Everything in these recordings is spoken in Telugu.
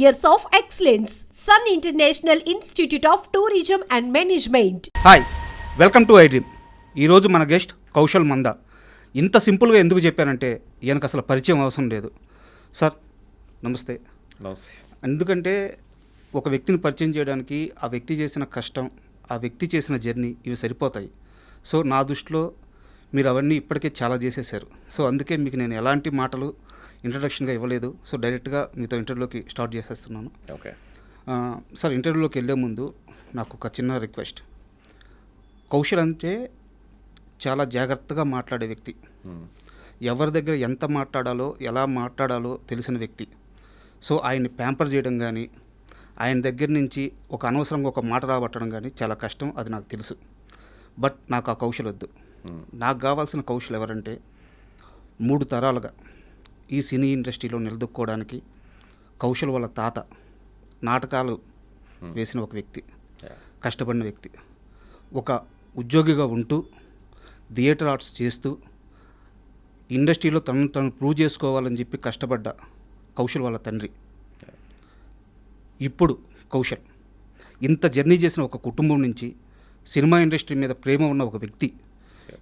years of excellence. Sun International Institute of Tourism and Management. Hi welcome to I dream ఈరోజు మన గెస్ట్ కౌశల్ మంద. ఇంత సింపుల్గా ఎందుకు చెప్పానంటే ఈయనకు అసలు పరిచయం అవసరం లేదు. సార్ నమస్తే. నమస్తే. ఎందుకంటే ఒక వ్యక్తిని పరిచయం చేయడానికి ఆ వ్యక్తి చేసిన కష్టం ఆ వ్యక్తి చేసిన జర్నీ ఇవి సరిపోతాయి. సో నా దృష్టిలో మీరు అవన్నీ ఇప్పటికే చాలా చేసేసారు సో అందుకే మీకు నేను ఎలాంటి మాటలు ఇంట్రడక్షన్గా ఇవ్వలేదు. సో డైరెక్ట్గా మీతో ఇంటర్వ్యూలోకి స్టార్ట్ చేసేస్తున్నాను. ఓకే. సార్ ఇంటర్వ్యూలోకి వెళ్ళే ముందు నాకు ఒక చిన్న రిక్వెస్ట్ కౌశల్ అంటే చాలా జాగ్రత్తగా మాట్లాడే వ్యక్తి. ఎవరి దగ్గర ఎంత మాట్లాడాలో ఎలా మాట్లాడాలో తెలిసిన వ్యక్తి. సో ఆయన్ని ప్యాంపర్ చేయడం కానీ ఆయన దగ్గర నుంచి ఒక అనవసరంగా ఒక మాట రాబట్టడం కానీ చాలా కష్టం అది నాకు తెలుసు. బట్ నాకు ఆ కౌశల్ వద్దు. నాకు కావాల్సిన కౌశల్ ఎవరంటే మూడు తరాలుగా ఈ సినీ ఇండస్ట్రీలో నిలదొక్కోవడానికి కౌశల్ వాళ్ళ తాత నాటకాలు వేసిన ఒక వ్యక్తి. కష్టపడిన వ్యక్తి. ఒక ఉద్యోగిగా ఉంటూ థియేటర్ ఆర్ట్స్ చేస్తూ ఇండస్ట్రీలో తనను తను ప్రూవ్ చేసుకోవాలని చెప్పి కష్టపడ్డ కౌశల్ వాళ్ళ తండ్రి. ఇప్పుడు కౌశల్. ఇంత జర్నీ చేసిన ఒక కుటుంబం నుంచి సినిమా ఇండస్ట్రీ మీద ప్రేమ ఉన్న ఒక వ్యక్తి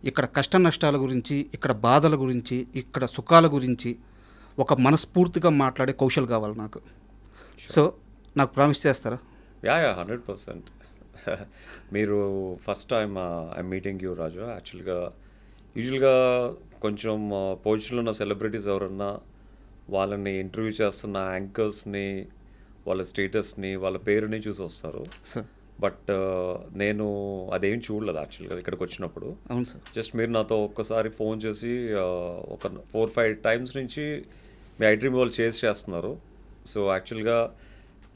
ఇక్కడ కష్ట నష్టాల గురించి ఇక్కడ బాధల గురించి ఇక్కడ సుఖాల గురించి ఒక మనస్ఫూర్తిగా మాట్లాడే కౌశల్ కావాలి నాకు. సో నాకు ప్రామిస్ చేస్తారా? Yeah yeah hundred percent. మీరు first time I meeting you Raju. యాక్చువల్గా యూజువల్గా కొంచెం పొజిషన్లో ఉన్న సెలబ్రిటీస్ ఎవరన్నా వాళ్ళని ఇంటర్వ్యూ చేస్తున్న యాంకర్స్ని వాళ్ళ స్టేటస్ని వాళ్ళ పేరుని చూసి వస్తారు. సార్ బట్ నేను అదేం చూడలేదు యాక్చువల్గా ఇక్కడికి వచ్చినప్పుడు. అవును సార్. జస్ట్ మీరు నాతో ఒక్కసారి ఫోన్ చేసి ఒక ఫోర్ ఫైవ్ టైమ్స్ నుంచి మీ ఐడ్రీమ్ వాళ్ళు చేసి చేస్తున్నారు. సో యాక్చువల్గా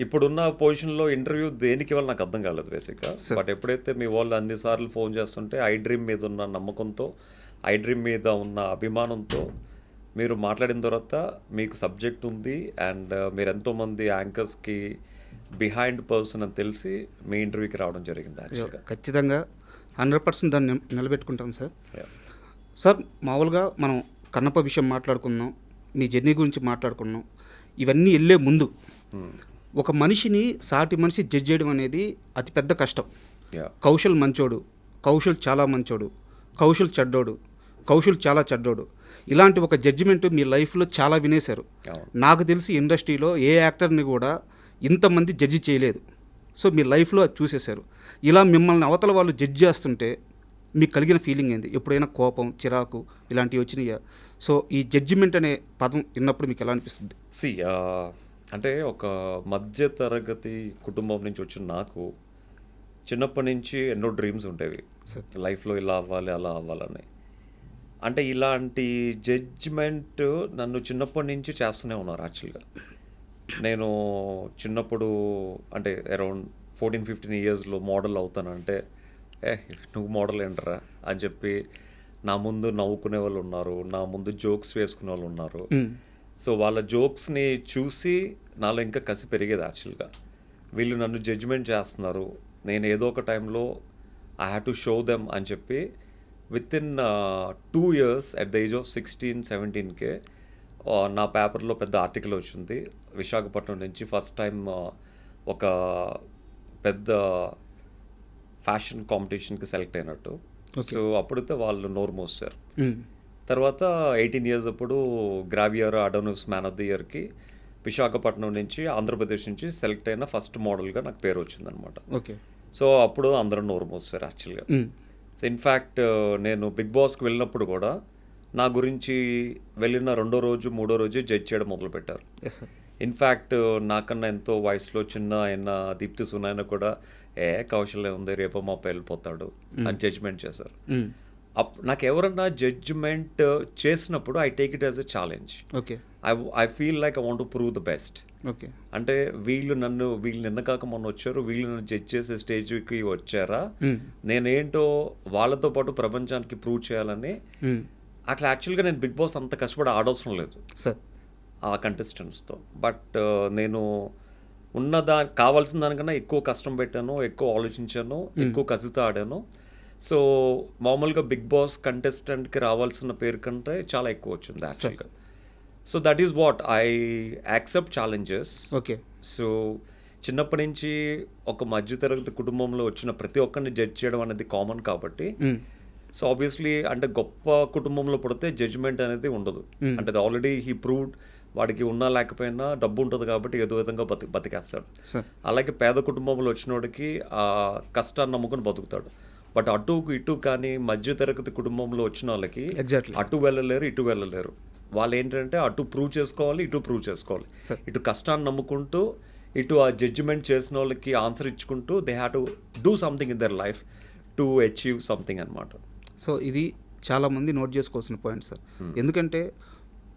ఇప్పుడున్న పొజిషన్లో ఇంటర్వ్యూ దేనికి ఇవ్వాలి నాకు అర్థం కాలేదు బేసిక్గా. బట్ ఎప్పుడైతే మీ వాళ్ళు అన్ని సార్లు ఫోన్ చేస్తుంటే ఐ డ్రీమ్ మీద ఉన్న నమ్మకంతో ఐ డ్రీమ్ మీద ఉన్న అభిమానంతో మీరు మాట్లాడిన తర్వాత మీకు సబ్జెక్ట్ ఉంది. అండ్ మీరు ఎంతోమంది యాంకర్స్కి బిహైండ్ పర్సన్ అని తెలిసి మీ ఇంటర్వ్యూకి రావడం జరిగింది యాక్చువల్గా ఖచ్చితంగా హండ్రెడ్ పర్సెంట్ దాన్ని నిల- నిలబెట్టుకుంటాం సార్. సార్ మామూలుగా మనం కన్నప్ప విషయం మాట్లాడుకుందాం మీ జర్నీ గురించి మాట్లాడుకున్నాం ఇవన్నీ వెళ్ళే ముందు ఒక మనిషిని సాటి మనిషి జడ్జ్ చేయడం అనేది అతిపెద్ద కష్టం. కౌశల్ మంచోడు కౌశల్ చాలా మంచోడు కౌశల్ చెడ్డోడు కౌశల్ చాలా చెడ్డోడు. ఇలాంటి ఒక జడ్జిమెంట్ మీ లైఫ్లో చాలా వినేశారు. నాకు తెలిసి ఇండస్ట్రీలో ఏ యాక్టర్ని కూడా ఇంతమంది జడ్జి చేయలేదు. సో మీ లైఫ్లో అది చూసేశారు. ఇలా మిమ్మల్ని అవతల వాళ్ళు జడ్జి చేస్తుంటే మీకు కలిగిన ఫీలింగ్ ఏంది? ఎప్పుడైనా కోపం చిరాకు ఇలాంటివి వచ్చినాయా? సో ఈ జడ్జిమెంట్ అనే పదం విన్నప్పుడు మీకు ఎలా అనిపిస్తుంది? సి అంటే ఒక మధ్య తరగతి కుటుంబం నుంచి వచ్చిన నాకు చిన్నప్పటి నుంచి ఎన్నో డ్రీమ్స్ ఉండేవి. లైఫ్లో ఇలా అవ్వాలి అలా అవ్వాలని. అంటే ఇలాంటి జడ్జిమెంట్ నన్ను చిన్నప్పటి నుంచి చేస్తూనే ఉన్నారు యాక్చువల్గా. నేను చిన్నప్పుడు అంటే అరౌండ్ ఫోర్టీన్ ఫిఫ్టీన్ ఇయర్స్లో మోడల్ అవుతానంటే ఏ నువ్వు మోడల్ ఏంటరా? అని చెప్పి నా ముందు నవ్వుకునే వాళ్ళు ఉన్నారు నా ముందు జోక్స్ వేసుకునే వాళ్ళు ఉన్నారు. సో వాళ్ళ జోక్స్ని చూసి నాలో ఇంకా కసి పెరిగేది యాక్చువల్గా వీళ్ళు నన్ను జడ్జిమెంట్ చేస్తున్నారు. నేను ఏదో ఒక టైంలో I have to show them అని చెప్పి with in two years at the age of sixteen సెవెంటీన్కే నా పేపర్లో పెద్ద ఆర్టికల్ వచ్చింది విశాఖపట్నం నుంచి ఫస్ట్ టైం ఒక పెద్ద ఫ్యాషన్ కాంపిటీషన్కి సెలెక్ట్ అయినట్టు. సో అప్పుడైతే వాళ్ళు నోరు మోస్తారు. తర్వాత ఎయిటీన్ ఇయర్స్ అప్పుడు Gravier Adonis man of the ఇయర్కి విశాఖపట్నం నుంచి ఆంధ్రప్రదేశ్ నుంచి సెలెక్ట్ అయిన ఫస్ట్ మోడల్గా నాకు పేరు వచ్చిందనమాట ఓకే. సో అప్పుడు అందరూ నోరు మోస్తారు యాక్చువల్గా. సో ఇన్ఫ్యాక్ట్ నేను బిగ్ బాస్కి వెళ్ళినప్పుడు కూడా నా గురించి వెళ్ళిన రెండో రోజు మూడో రోజు జడ్జ్ చేయడం మొదలుపెట్టారు. ఇన్ఫ్యాక్ట్ నాకన్నా ఎంతో వయసులో చిన్న అయిన దీప్తి సునాయన కూడా ఏ కౌశల్యం ఉంది రేపో మా వెళ్ళిపోతాడు అని జడ్జ్మెంట్ చేశారు. మ్మ్. అప్ నాకు ఎవరన్నా జడ్జ్మెంట్ చేసినప్పుడు I take it as a challenge okay I I feel like I want to prove the best okay అంటే వీళ్ళు నన్ను వీళ్ళు నిన్న కాక మొన్న వచ్చారు వీళ్ళు నన్ను జడ్జ్ చేసే స్టేజ్కి వచ్చారా? మ్మ్. నేనేంటో వాళ్ళతో పాటు ప్రపంచానికి ప్రూవ్ చేయాలని మ్మ్. అట్లా యాక్చువల్గా నేను బిగ్ బాస్ అంత కష్టపడి ఆడవసరం లేదు. సార్. ఆ కంటెస్టెంట్స్తో బట్ నేను ఉన్న దా కావాల్సిన దానికన్నా ఎక్కువ కష్టం పెట్టాను ఎక్కువ ఆలోచించాను ఎక్కువ కసితో ఆడాను. సో మామూలుగా బిగ్ బాస్ కంటెస్టెంట్కి రావాల్సిన పేరు కంటే చాలా ఎక్కువ వచ్చింది యాక్చువల్గా. So that is what I accept challenges okay. So చిన్నప్పటి నుంచి ఒక మధ్యతరగతి కుటుంబంలో వచ్చిన ప్రతి ఒక్కరిని జడ్జ్ చేయడం అనేది కామన్ కాబట్టి. సో ఆబ్వియస్లీ అంటే గొప్ప కుటుంబంలో పుడితే జడ్జ్మెంట్ అనేది ఉండదు. అంటే అది ఆల్రెడీ హీ ప్రూవ్డ్ వాడికి ఉన్నా లేకపోయినా డబ్బు ఉంటుంది కాబట్టి ఏదో విధంగా బతి బతికేస్తాడు. అలాగే పేద కుటుంబంలో వచ్చినోడికి ఆ కష్టాన్ని నమ్ముకుని బతుకుతాడు. బట్ అటు ఇటు కానీ మధ్యతరగతి కుటుంబంలో వచ్చిన వాళ్ళకి Exactly. అటు వెళ్ళలేరు ఇటు వెళ్ళలేరు. వాళ్ళు ఏంటంటే అటు ప్రూవ్ చేసుకోవాలి ఇటు ప్రూవ్ చేసుకోవాలి. ఇటు కష్టాన్ని నమ్ముకుంటూ ఇటు ఆ జడ్జిమెంట్ చేసిన వాళ్ళకి ఆన్సర్ ఇచ్చుకుంటూ they have to do something in their life to achieve something అనమాట సో ఇది చాలామంది నోట్ చేసుకోవాల్సిన పాయింట్ సార్. ఎందుకంటే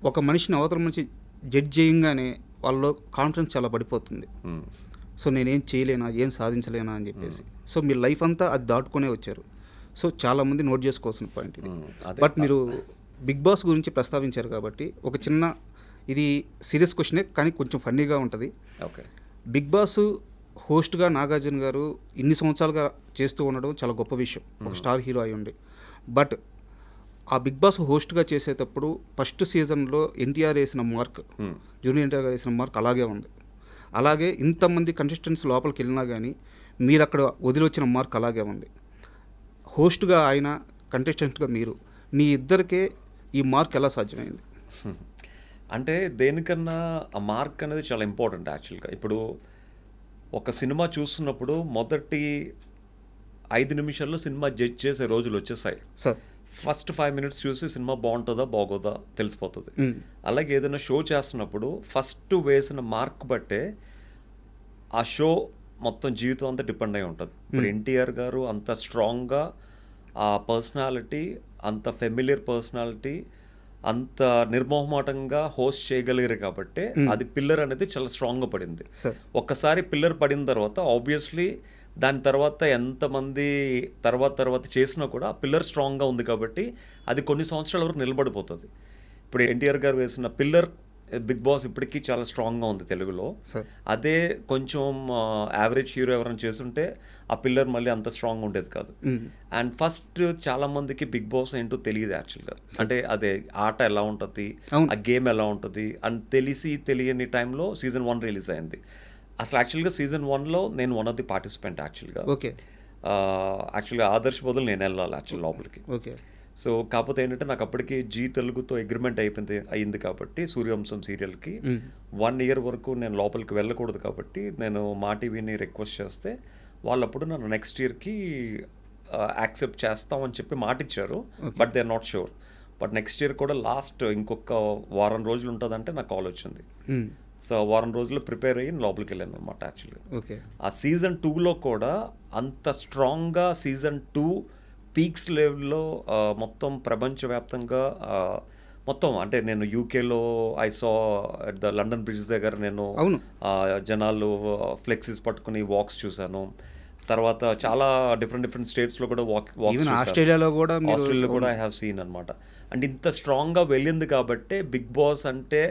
ఒక మనిషిని అవతల మనిషి జడ్జ్ చేయంగానే వాళ్ళలో కాన్ఫిడెన్స్ చాలా పడిపోతుంది. సో నేనేం చేయలేనా ఏం సాధించలేనా అని చెప్పేసి. సో మీ లైఫ్ అంతా అది దాటుకునే వచ్చారు. సో చాలామంది నోట్ చేసుకోవాల్సిన పాయింట్ ఇది. Hmm. బట్ మీరు బిగ్ బాస్ గురించి ప్రస్తావించారు కాబట్టి ఒక చిన్న ఇది సీరియస్ క్వశ్చనే కానీ కొంచెం ఫన్నీగా ఉంటుంది. ఓకే. బిగ్ బాస్ హోస్ట్గా నాగార్జున గారు ఇన్ని సంవత్సరాలుగా చేస్తూ ఉండడం చాలా గొప్ప విషయం. ఒక స్టార్ హీరో అయి ఉండి. బట్ ఆ బిగ్ బాస్ హోస్ట్గా చేసేటప్పుడు ఫస్ట్ సీజన్లో ఎన్టీఆర్ వేసిన మార్క్ జూనియర్ ఎన్టీఆర్ వేసిన మార్క్ అలాగే ఉంది. అలాగే ఇంతమంది కంటెస్టెంట్స్ లోపలికి వెళ్ళినా కానీ మీరు అక్కడ వదిలి వచ్చిన మార్క్ అలాగే ఉంది. హోస్ట్గా ఆయన కంటెస్టెంట్గా మీరు మీ ఇద్దరికే ఈ మార్క్ ఎలా సాధ్యమైంది? అంటే దేనికన్నా ఆ మార్క్ అనేది చాలా ఇంపార్టెంట్ యాక్చువల్గా ఇప్పుడు ఒక సినిమా చూస్తున్నప్పుడు మొదటి ఐదు నిమిషాల్లో సినిమా జడ్జ్ చేసే రోజులు వచ్చేసాయి. సార్. ఫస్ట్ ఫైవ్ మినిట్స్ చూసి సినిమా బాగుంటుందా బాగోదా తెలిసిపోతుంది. అలాగే ఏదైనా షో చేస్తున్నప్పుడు ఫస్ట్ వేసిన మార్క్ బట్టే ఆ షో మొత్తం జీవితం అంతా డిపెండ్ అయి ఉంటుంది. ఇప్పుడు ఎన్టీఆర్ గారు అంత స్ట్రాంగ్గా ఆ పర్సనాలిటీ అంత ఫెమిలియర్ పర్సనాలిటీ అంత నిర్మోహమాటంగా హోస్ట్ చేయగలిగారు కాబట్టి అది పిల్లర్ అనేది చాలా స్ట్రాంగ్గా పడింది. సార్. ఒక్కసారి పిల్లర్ పడిన తర్వాత ఆబ్వియస్లీ దాని తర్వాత ఎంతమంది తర్వాత తర్వాత చేసినా కూడా ఆ పిల్లర్ స్ట్రాంగ్గా ఉంది కాబట్టి అది కొన్ని సంవత్సరాల వరకు నిలబడిపోతుంది. ఇప్పుడు ఎన్టీఆర్ గారు వేసిన పిల్లర్ బిగ్ బాస్ ఇప్పటికీ చాలా స్ట్రాంగ్గా ఉంది తెలుగులో. అదే కొంచెం యావరేజ్ హీరో ఎవరైనా చేస్తుంటే ఆ పిల్లర్ మళ్ళీ అంత స్ట్రాంగ్ ఉండేది కాదు. అండ్ ఫస్ట్ చాలా మందికి బిగ్ బాస్ ఏంటో తెలియదు యాక్చువల్గా. అంటే అదే ఆట ఎలా ఉంటుంది. ఆ గేమ్ ఎలా ఉంటుంది అని తెలిసి తెలియని టైంలో సీజన్ వన్ రిలీజ్ అయింది. అసలు యాక్చువల్గా సీజన్ వన్లో నేను వన్ ఆఫ్ ది పార్టిసిపెంట్ యాక్చువల్గా ఓకే. యాక్చువల్గా ఆదర్శ్ బదులు నేను వెళ్ళాలి యాక్చువల్ లోపలికి. ఓకే. సో కాకపోతే ఏంటంటే నాకు అప్పటికి జీ తెలుగుతో అగ్రిమెంట్ అయిపోయింది అయింది కాబట్టి సూర్యవంశం సీరియల్కి. వన్ ఇయర్ వరకు నేను లోపలికి వెళ్ళకూడదు కాబట్టి నేను మా టీవీని రిక్వెస్ట్ చేస్తే వాళ్ళప్పుడు నన్ను నెక్స్ట్ ఇయర్కి యాక్సెప్ట్ చేస్తామని చెప్పి మాట ఇచ్చారు. But they are not sure but next year కూడా లాస్ట్ ఇంకొక వారం రోజులు ఉంటుందంటే నాకు కాల్ వచ్చింది. సో వారం రోజులు ప్రిపేర్ అయ్యి లోపలికి వెళ్ళాను అనమాట యాక్చువల్గా ఓకే. ఆ సీజన్ టూలో కూడా అంత స్ట్రాంగ్గా సీజన్ టూ పీక్స్ లెవెల్లో మొత్తం ప్రపంచవ్యాప్తంగా మొత్తం అంటే నేను యూకేలో I saw at the London bridge దగ్గర నేను జనాలు ఫ్లెక్సీస్ పట్టుకుని వాక్స్ చూశాను. తర్వాత చాలా డిఫరెంట్ డిఫరెంట్ స్టేట్స్లో కూడా వాక్ ఈవెన్ ఆస్ట్రేలియాలో కూడా ఆస్ట్రేలియాలో కూడా ఐ హ్యావ్ సీన్ అనమాట అండ్ ఇంత స్ట్రాంగ్గా వెళ్ళింది కాబట్టి బిగ్ బాస్ అంటే